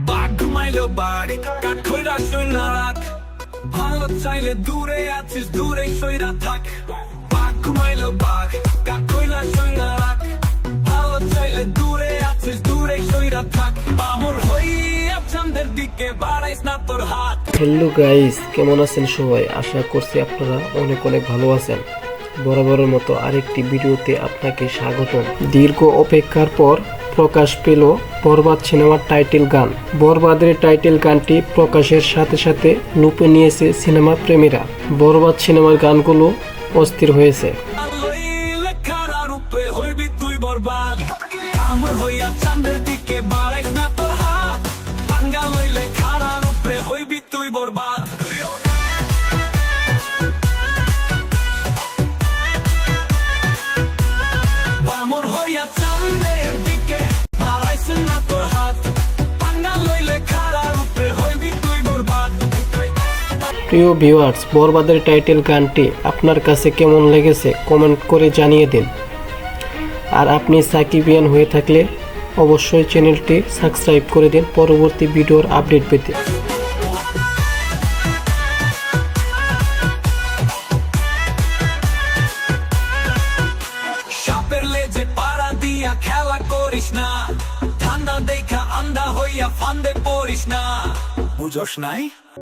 বাড়ি রাখ ভালো চাইলে দূরে আছিস দূরে থাক বাঘ রাখ ভালো চাইলে দূরে আছিস দূরে থাক হ্যালো গাইস, কেমন আছেন সবাই? আশা করছি আপনারা অনেক অনেক ভালো আছেন। বরাবরের মতো আরেকটি ভিডিওতে আপনাকে স্বাগতম। দীর্ঘ অপেক্ষার পর প্রকাশ পেল বরবাদ সিনেমার টাইটেল গান। বরবাদের টাইটেল গানটি প্রকাশের সাথে সাথে লুপে নিয়েছে সিনেমা প্রেমীরা। বরবাদ সিনেমার গানগুলো অস্থির হয়েছে। আমার হইয়া চান্দের দিকে প্রিয় ভিউয়ার্স বরবাদের টাইটেল গানটি আপনার কাছে কেমন লেগেছে কমেন্ট করে জানিয়ে দিন। আর আপনি সাকিবিয়ান হয়ে থাকলে অবশ্যই চ্যানেলটি সাবস্ক্রাইব করে দিন পরবর্তী ভিডিওর আপডেট পেতে। খেলা করিস না। ঠান্ডা দেখা আন্দা হইয়া ফান্দে পড়িস না। বুঝস নাই?